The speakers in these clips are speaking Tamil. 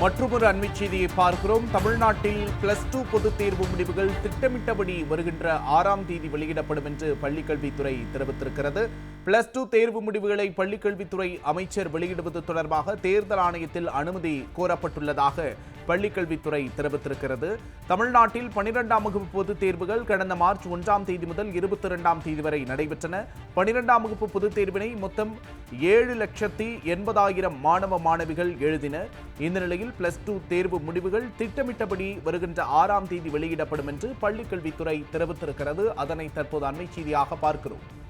மற்றொரு அண்மை செய்தியை பார்க்கிறோம். தமிழ்நாட்டில் பிளஸ் டூ பொதுத் தேர்வு முடிவுகள் திட்டமிட்டபடி வருகின்ற ஆறாம் தேதி வெளியிடப்படும் என்று பள்ளிக்கல்வித்துறை தெரிவித்திருக்கிறது. பிளஸ் டூ தேர்வு முடிவுகளை பள்ளிக்கல்வித்துறை அமைச்சர் வெளியிடுவது தொடர்பாக தேர்தல் ஆணையத்தில் அனுமதி கோரப்பட்டுள்ளதாக பள்ளிக்கல்வித்துறை தெரிவித்திருக்கிறது. தமிழ்நாட்டில் பனிரெண்டாம் வகுப்பு பொதுத் தேர்வுகள் கடந்த மார்ச் ஒன்றாம் தேதி முதல் இருபத்தி இரண்டாம் தேதி வரை நடைபெற்றன. பனிரெண்டாம் வகுப்பு பொதுத் தேர்வினை மொத்தம் ஏழு லட்சத்தி எண்பதாயிரம் மாணவ மாணவிகள் எழுதினர் இந்த நிலையில் பிளஸ் டூ தேர்வு முடிவுகள் திட்டமிட்டபடி வருகின்ற ஆறாம் தேதி வெளியிடப்படும் என்று பள்ளிக்கல்வித்துறை தெரிவித்திருக்கிறது. அதனை தற்போது அண்மை செய்தியாக பார்க்கிறோம்.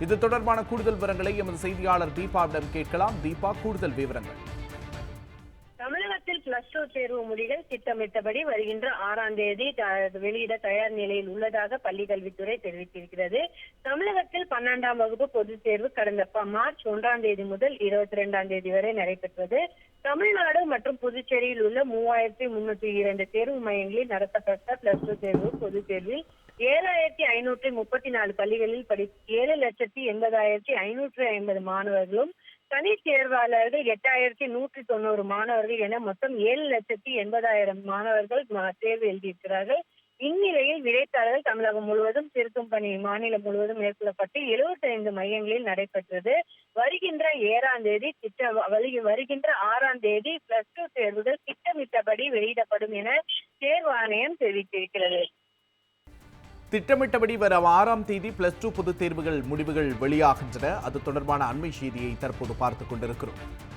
இது தொடர்பான கூடுதல் விவரங்களை எமது செய்தியாளர் தீபாவிடம் கேட்கலாம். தீபா கூடுதல் விவரங்கள். தமிழகத்தில் பிளஸ் டூ தேர்வு முடிவுகள் திட்டமிட்டபடி வருகின்ற ஆறாம் தேதி வெளியிட தயார் நிலையில் உள்ளதாக பள்ளி கல்வித்துறை தெரிவித்திருக்கிறது. தமிழகத்தில் பன்னெண்டாம் வகுப்பு பொதுத் தேர்வு கடந்த ப- மார்ச் ஒன்றாம் தேதி முதல் இருபத்தி இரண்டாம் தேதி வரை நடைபெற்றது. தமிழ்நாடு மற்றும் புதுச்சேரியில் உள்ள மூவாயிரத்தி முன்னூத்தி இரண்டு தேர்வு மையங்களில் நடத்தப்பட்ட பிளஸ் டூ தேர்வு பொதுத் தேர்வில் ஏழாயிரத்தி ஐநூற்றி முப்பத்தி நாலு பள்ளிகளில் படி ஏழு லட்சத்தி எண்பதாயிரத்தி ஐநூற்றி ஐம்பது மாணவர்களும் தனி தேர்வாளர்கள் எட்டாயிரத்தி நூற்றி தொண்ணூறு மாணவர்கள் என மொத்தம் ஏழு லட்சத்தி எண்பதாயிரம் மாணவர்கள் தேர்வு எழுதியிருக்கிறார்கள். இந்நிலையில் விடைத்தாள்கள் தமிழகம் முழுவதும் திருத்தும் பணி மாநிலம் முழுவதும் மேற்கொள்ளப்பட்டு 75 மையங்களில் நடைபெற்றது. வருகின்ற ஏழாம் தேதி திட்ட வருகின்ற ஆறாம் தேதி பிளஸ் டூ தேர்வுகள் திட்டமிட்டபடி வெளியிடப்படும் என தேர்வாணையம் தெரிவித்திருக்கிறது. திட்டமிட்டபடி வரும் ஆறாம் தேதி பிளஸ் டூ பொதுத் தேர்வுகள் முடிவுகள் வெளியாகின்றன. அது தொடர்பான அண்மை செய்தியை தற்போது பார்த்துக் கொண்டிருக்கிறோம்.